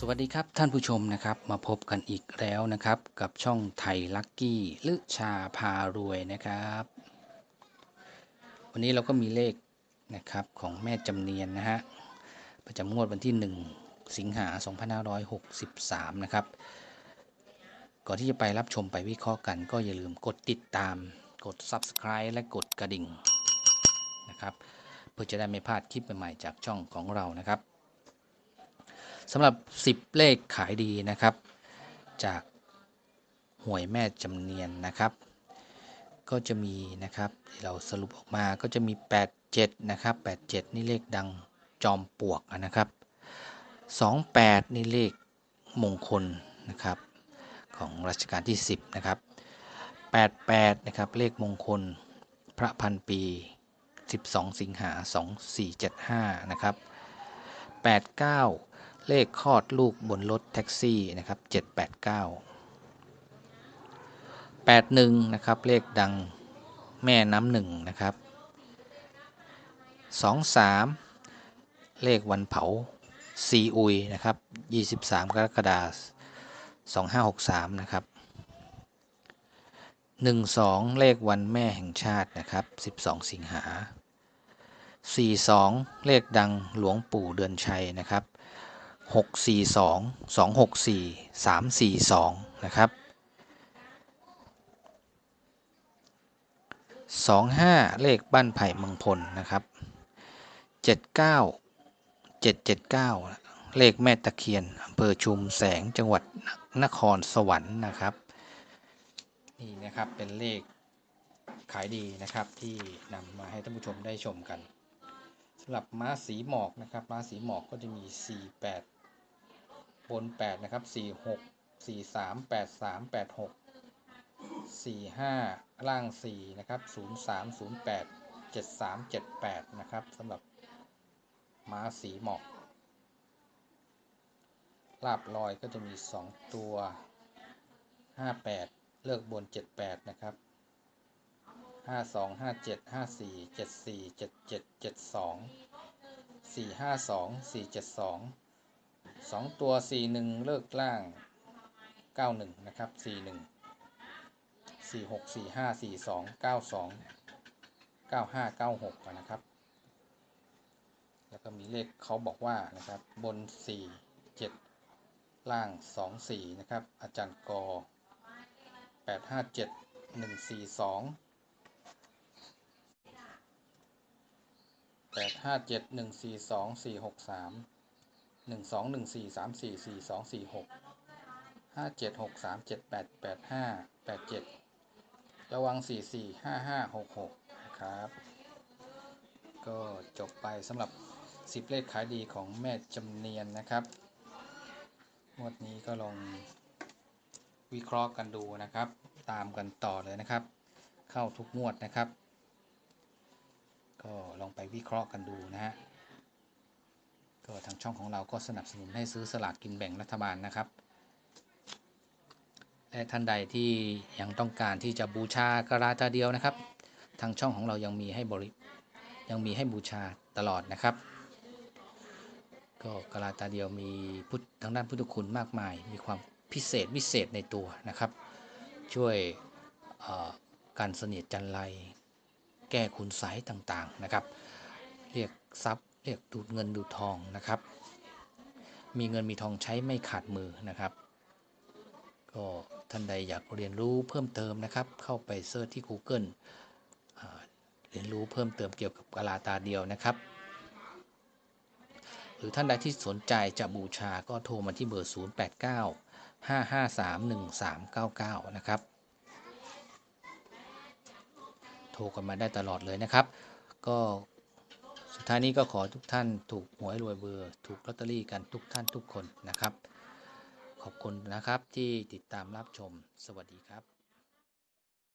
สวัสดีครับท่านผู้ชมนะครับมาพบกันอีกแล้วนะครับ กับช่องไทยลักกี้ลึชาพารวยนะครับ วันนี้เราก็มีเลขนะครับของแม่จำเนียนนะฮะประจำงวดวันที่ 1 สิงหา 2563 นะครับ ก่อนที่จะไปรับชมไปวิเคราะห์กันก็อย่าลืมกดติดตามกด Subscribe และกดกระดิ่งนะครับ เพื่อจะได้ไม่พลาดคลิปใหม่ๆจากช่องของเรานะครับ สำหรับ 10 เลขขายดีนะครับ จากหวยแม่จำเนียนนะครับ ก็จะมีนะครับที่เราสรุปออกมาก็จะมี 87 นะครับ 87 นี่เลขดังจอมปลวกนะครับ 28 นี่เลขมงคลนะครับของรัชกาลที่ 10 นะครับ 88 นะครับ เลขมงคลพระพันปี 12 สิงหา 2475 นะครับ 89 เลขคลอดลูกบนรถแท็กซี่นะครับ789 81นะครับเลขดังแม่น้ำหนึ่งนะครับ 23 เลขวันเผาซีอุยนะครับ 23 กรกฎาคม2563 นะครับ 12 เลขวันแม่แห่งชาตินะครับ 12 สิงหา 42 เลขดังหลวงปู่เดือนชัยนะครับ 642 264 342 นะครับ 25 เลขบ้านไผ่เมืองพลนะครับ 79 779 เลขแม่ตะเคียนอำเภอชุมแสงจังหวัดนครสวรรค์นะครับ นี่นะครับเป็นเลขขายดีนะครับที่นำมาให้ท่านผู้ชมได้ชมกันสำหรับม้าสีหมอกนะครับม้าสีหมอกก็จะมี 48 บน 8 นะครับ 46 43 83 86 45 ล่าง 4 นะครับ 03 08 73 78 นะครับสำหรับม้าสีหมอกลาบลอยก็จะมี 2 ตัว 58 เลือกบน 78 นะครับ 52 57 54 74 77 72 452 472 สองตัวสี่หนึ่งเลิกล่างเก้าหนึ่งนะครับสี่หนึ่งสี่หกสี่ห้าสี่สองเก้าสองเก้าห้าเก้าหกนะครับ แล้วก็มีเลขเขาบอกว่านะครับบนสี่เจ็ดล่างสองสี่นะครับ อาจารย์กอแปดห้าเจ็ดหนึ่งสี่สองแปดห้าเจ็ดหนึ่งสี่สองสี่หกสาม หนึ่งสองหนึ่งสี่สามสี่สี่สองสี่หกห้าเจ็ดหกสามเจ็ดแปดแปดห้าแปดเจ็ดระวังสี่สี่ห้าห้าหกหกนะครับ ก็จบไปสำหรับสิบเลขขายดีของแม่จำเนียนนะครับงวดนี้ก็ลองวิเคราะห์กันดูนะครับ ตามกันต่อเลยนะครับ เข้าทุกงวดนะครับ ก็ลองไปวิเคราะห์กันดูนะฮะ ก็ทางช่องของเราก็สนับสนุนให้ซื้อสลากกินแบ่งรัฐบาลนะครับ และท่านใดที่ยังต้องการที่จะบูชากระลาตาเดียวนะครับ ทางช่องของเรายังมีให้บริยังมีให้บูชาตลอดนะครับ ก็กระลาตาเดียวมีพุทธทางด้านพุทธคุณมากมาย มีความพิเศษวิเศษในตัวนะครับ ช่วยการเสนียดจันไรแก้คุณไสยต่างๆนะครับ เรียกทรัพย์ เรียกดูดเงินดูดทองนะครับ มีเงินมีทองใช้ไม่ขาดมือนะครับ ก็ท่านใดอยากเรียนรู้เพิ่มเติมนะครับ เข้าไปเซิร์ชที่ Google เรียนรู้เพิ่มเติมเกี่ยวกับกลาตาเดียวนะครับ หรือท่านใดที่สนใจจะบูชาก็โทรมาที่เบอร์ 089 553 1399 นะครับ โทรกันมาได้ตลอดเลยนะครับ ก็ สุดท้ายนี้ก็ขอทุกท่านถูกหวยรวยเบอร์ถูกลอตเตอรี่กันทุกท่านทุกคนนะครับ ขอบคุณนะครับที่ติดตามรับชมสวัสดีครับ